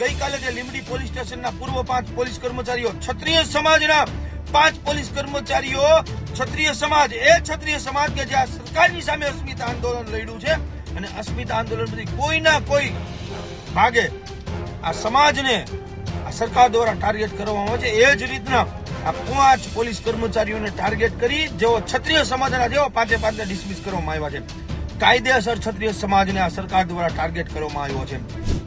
ગઈકાલે જે લીંબડી પોલીસ સ્ટેશનના પૂર્વ પાંચ પોલીસ કર્મચારીઓ, ક્ષત્રિય સમાજના પાંચ પોલીસ કર્મચારીઓ, ક્ષત્રિય સમાજ, એ ક્ષત્રિય સમાજ કે જે આ સરકારની સામે અસ્મિતા આંદોલન લડ્યું છે અને અસ્મિતા આંદોલન પછી કોઈના કોઈ ભાગે આ સમાજને, આ સરકાર દ્વારા ટાર્ગેટ કરવામાં આવે છે, એ જ રીતના આ પાંચ પોલીસ કર્મચારીઓને ટાર્ગેટ કરી જેઓ ક્ષત્રિય સમાજના જેઓ પાંચે પાંચને ડિસમિસ કરવામાં આવ્યા છે. કાયદેસર ક્ષત્રિય સમાજને આ સરકાર દ્વારા ટાર્ગેટ કરવામાં આવ્યો છે.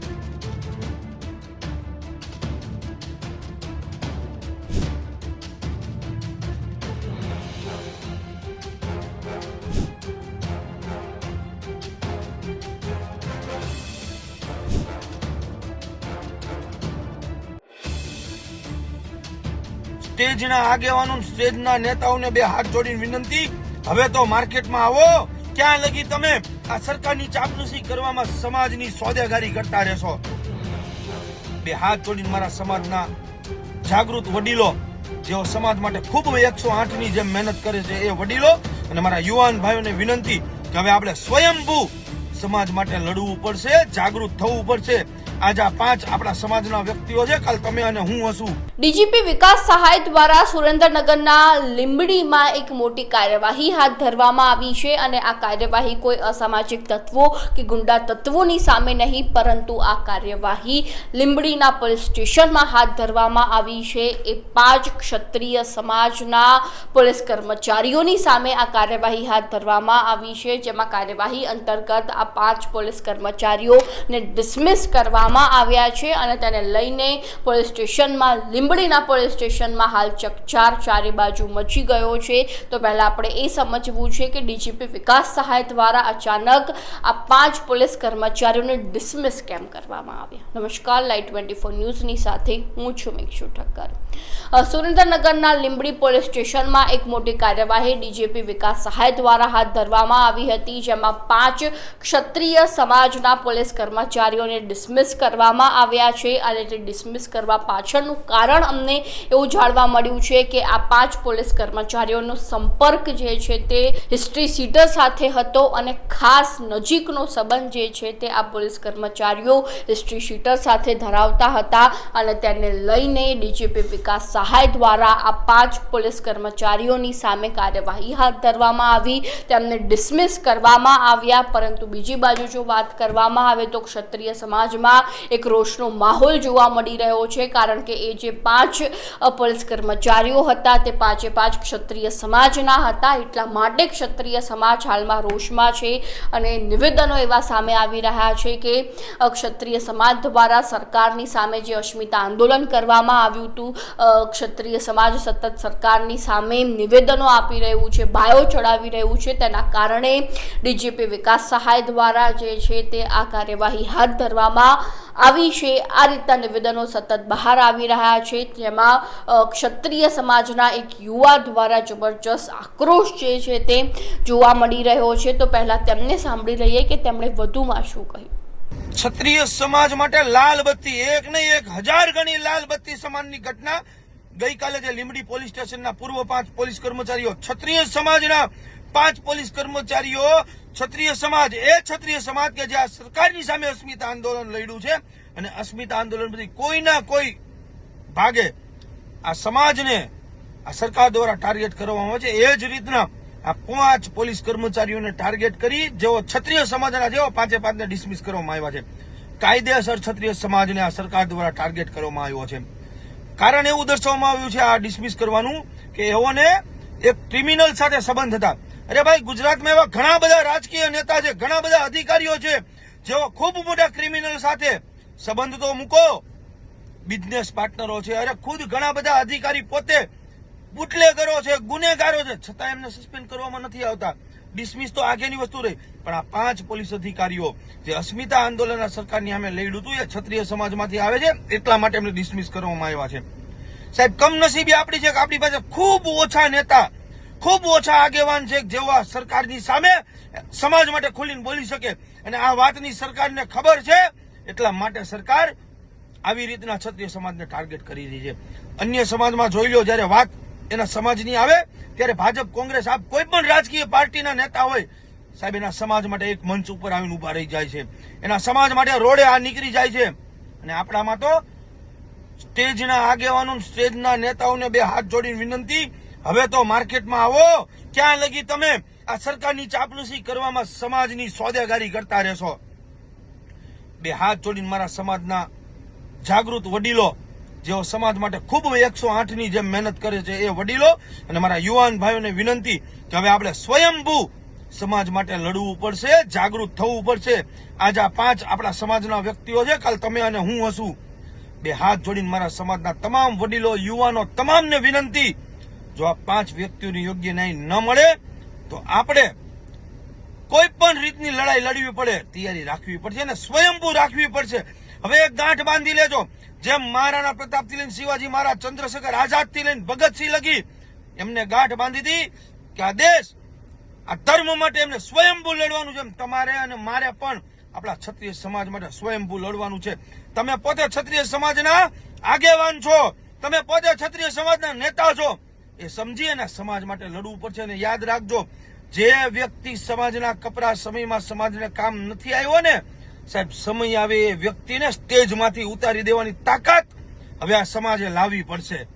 સ્ટેજના આગેવાનો સ્ટેજના નેતાઓને બે હાથ જોડીને વિનંતી, હવે તો માર્કેટમાં આવો, ક્યાં લગી તમે? આ સરકારની ચાપલુસી કરવામાં સમાજની સોદેગારી કરતા રહેશો. બે હાથ જોડીને મારા સમાજના જાગૃત વડીલો, જેઓ સમાજ માટે ખૂબ એકસો આઠની જેમ મહેનત કરે છે, એ વડીલો અને મારા યુવાન ભાઈઓને વિનંતી કે હવે આપણે સ્વયંભૂ સમાજ માટે લડવું પડશે, જાગૃત થવું પડશે. મોટી કાર્યવાહી છે અને આ કાર્યવાહી કોઈ અસામાજિક તત્વો કે ગુંડા તત્વોની સામે નહીં, પરંતુ આ કાર્યવાહી લીંબડીના પોલીસ સ્ટેશનમાં હાથ ધરવામાં આવી છે. એ પાંચ ક્ષત્રિય સમાજના પોલીસ કર્મચારીઓની સામે આ કાર્યવાહી હાથ ધરવામાં આવી છે, જેમાં કાર્યવાહી અંતર્ગત આ પાંચ પોલીસ કર્મચારીઓને ડિસમિસ કરવામાં આવ્યા છે અને તેને લઈને પોલીસ સ્ટેશનમાં, લીંબડીના પોલીસ સ્ટેશનમાં હાલ ચકચાર ચારે બાજુ મચી ગયો છે. તો પહેલાં આપણે એ સમજવું છે કે ડીજીપી વિકાસ સહાય દ્વારા અચાનક આ પાંચ પોલીસ કર્મચારીઓને ડિસમિસ કેમ કરવામાં આવ્યા? નમસ્કાર લાઈટ ટ્વેન્ટી ફોર ન્યૂઝની સાથે હું છું મિક્ષુ ઠક્કર. સુરેન્દ્રનગરના લીંબડી પોલીસ સ્ટેશનમાં એક મોટી કાર્યવાહી ડીજીપી વિકાસ સહાય દ્વારા હાથ ધરવામાં આવી હતી, જેમાં પાંચ ક્ષત્રિય સમાજના પોલીસ કર્મચારીઓને ડિસમિસ કરવામાં આવ્યા છે અને તે ડિસમિસ કરવા પાછળનું કારણ અમને એવું જાણવા મળ્યું છે કે આ પાંચ પોલીસ કર્મચારીઓનો સંપર્ક જે છે તે હિસ્ટ્રી સીટર સાથે હતો અને ખાસ નજીકનો સંબંધ જે છે તે આ પોલીસ કર્મચારીઓ હિસ્ટ્રી શીટર સાથે ધરાવતા હતા અને તેને લઈને ડીજીપી વિકાસ સહાય દ્વારા આ પાંચ પોલીસ કર્મચારીઓની સામે કાર્યવાહી હાથ ધરવામાં આવી. તેમને ડિસમિસ કરવામાં આવ્યા, પરંતુ બીજી બાજુ જો વાત કરવામાં આવે તો ક્ષત્રિય સમાજમાં એક રોષનો માહોલ જોવા મળી રહ્યો છે, કારણ કે એ જે પાંચ પોલીસ કર્મચારીઓ હતા તે પાંચે પાંચ ક્ષત્રિય સમાજના હતા. એટલા માટે ક્ષત્રિય સમાજ હાલમાં રોષમાં છે અને નિવેદનો એવા સામે આવી રહ્યા છે કે ક્ષત્રિય સમાજ દ્વારા સરકારની સામે જે અસ્મિતા આંદોલન કરવામાં આવ્યું હતું ક્ષત્રિય સમાજ સતત સરકારની સામે નિવેદનો આપી રહ્યું છે, બાયો ચડાવી રહ્યું છે. તેના કારણે ડીજીપી વિકાસ સહાય દ્વારા જે છે તે આ કાર્યવાહી હાથ ધરવામાં આવી છે. આ રીતના નિવેદનો સતત બહાર આવી રહ્યા છે. જેમાં ક્ષત્રિય સમાજના એક યુવા દ્વારા જબરજસ્ત આક્રોશ જે છે તે જોવા મળી રહ્યો છે. તો પહેલા તેમને સાંભળી લઈએ કે તેમણે વધુમાં શું કહ્યું. ક્ષત્રિય સમાજ માટે લાલ બત્તી એક નહીં, એક હજાર ગણી લાલ બત્તી સમાનની ઘટના ગઈકાલે જે લીમડી પોલીસ સ્ટેશનના પૂર્વ પાંચ પોલીસ કર્મચારીઓ ક્ષત્રિય સમાજના પાંચ પોલીસ કર્મચારીઓ ક્ષત્રિય સમાજ, એ ક્ષત્રિય સમાજ કે જે આ સરકારની સામે અસ્મિતા આંદોલન લડ્યું છે અને અસ્મિતા આંદોલન પછી કોઈના કોઈ ભાગે આ સમાજને આ સરકાર દ્વારા ટાર્ગેટ કરવામાં આવે છે. એ જ રીતના આ પાંચ પોલીસ કર્મચારીઓને ટાર્ગેટ કરી જેઓ ક્ષત્રિય સમાજના જેઓ પાંચે પાંચને ડિસમિસ કરવામાં આવ્યા છે. કાયદેસર ક્ષત્રિય સમાજને આ સરકાર દ્વારા ટાર્ગેટ કરવામાં આવ્યો છે. કારણ એવું દર્શાવવામાં આવ્યું છે આ ડિસમિસ કરવાનું કે એઓને એક ક્રિમિનલ સાથે સંબંધ હતા. અરે ભાઈ, ગુજરાતમાં એવા ઘણા બધા રાજકીય નેતા છે, ઘણા બધા અધિકારીઓ છે, જેઓ ખૂબ મોટા ક્રિમિનલ સાથે સંબંધ તો મૂકો બિઝનેસ પાર્ટનરો છે, અરે ખુદ ઘણા બધા અધિકારી પોતે બુટલેગરો છે, ગુનેગારો છે, છતાં એમને સસ્પેન્ડ કરવામાં નથી આવતા. ડિસમિસ તો આગેની વસ્તુ રહી, પણ આ પાંચ પોલીસ અધિકારીઓ જે અસ્મિતા આંદોલન આ સરકારની સામે લડ્યું હતું, એ ક્ષત્રિય સમાજમાંથી આવે છે, એટલા માટે એમને ડિસમિસ કરવામાં આવ્યા છે. સાહેબ, કમનસીબી આપણી છે કે આપણી પાસે ખૂબ ઓછા નેતા ખૂબ ઓછા આગેવાન છે જેવા સરકારની સામે સમાજ માટે ખુલીને બોલી શકે. અને આ વાતની સરકારને ખબર છે, એટલા માટે સરકાર આવી રીતના ક્ષત્રિય સમાજને ટાર્ગેટ કરી રહી છે. અન્ય સમાજમાં જોઈ લો, જ્યારે વાત એના સમાજની આવે, ત્યારે ભાજપ, કોંગ્રેસ, આપ કોઈ પણ રાજકીય પાર્ટીના નેતા હોય, સાહેબ, એના સમાજ માટે એક મંચ ઉપર આવીને ઊભા રહી જાય છે. એના સમાજ માટે રોડે આ નીકળી જાય છે. અને આપણામાં તો સ્ટેજના આગેવાનો સ્ટેજના નેતાઓને બે હાથ જોડીને વિનંતી હવે તો માર્કેટમાં આવો. ક્યાં લગી તમે? આ સરકારની ચાપલુસી કરવામાં સમાજની સોદેગારી કરતા રહેશો. બે હાથ જોડીને મારા સમાજના જાગૃત વડીલો, જેઓ સમાજ માટે ખૂબ એકસો આઠની જેમ મહેનત કરે છે, એ વડીલો અને મારા યુવાન ભાઈઓને વિનંતી કે હવે આપણે સ્વયંભૂ સમાજ માટે લડવું પડશે, જાગૃત થવું પડશે. આજ આ પાંચ આપણા સમાજના વ્યક્તિઓ છે. કાલ તમે અને હું હશું. બે હાથ જોડીને મારા સમાજના તમામ વડીલો, યુવાનો, તમામને વિનંતી જો આ પાંચ વ્યક્તિઓની યોગ્ય ન્યાય ન મળે, તો આપણે કોઈ પણ રીતની લડાઈ લડવી પડે, તૈયારી રાખવી પડશે અને સ્વયંભૂ રાખવી પડશે. હવે એક ગાંઠ બાંધી લેજો. જેમ મહારાણા પ્રતાપથી લઈને શિવાજી મહારાજ, ચંદ્રશેખર આઝાદથી લઈને ભગતસિંહ લગી એમને ગાંઠ બાંધી હતી કે આ દેશ, આ ધર્મ માટે એમને સ્વયંભૂ લડવાનું છે તમારે અને મારે પણ આપણા ક્ષત્રિય સમાજ માટે સ્વયંભૂ લડવાનું છે. તમે પોતે ક્ષત્રિય સમાજના આગેવાન છો. તમે પોતે ક્ષત્રિય સમાજના નેતા છો. એ સમજી અને સમાજ માટે લડવું પડશે અને યાદ રાખજો, જે વ્યક્તિ સમાજના કપરા સમયમાં સમાજને કામ નથી આવ્યો ને, સાહેબ, સમય આવે એ વ્યક્તિને સ્ટેજમાંથી ઉતારી દેવાની તાકાત હવે આ સમાજે લાવવી પડશે.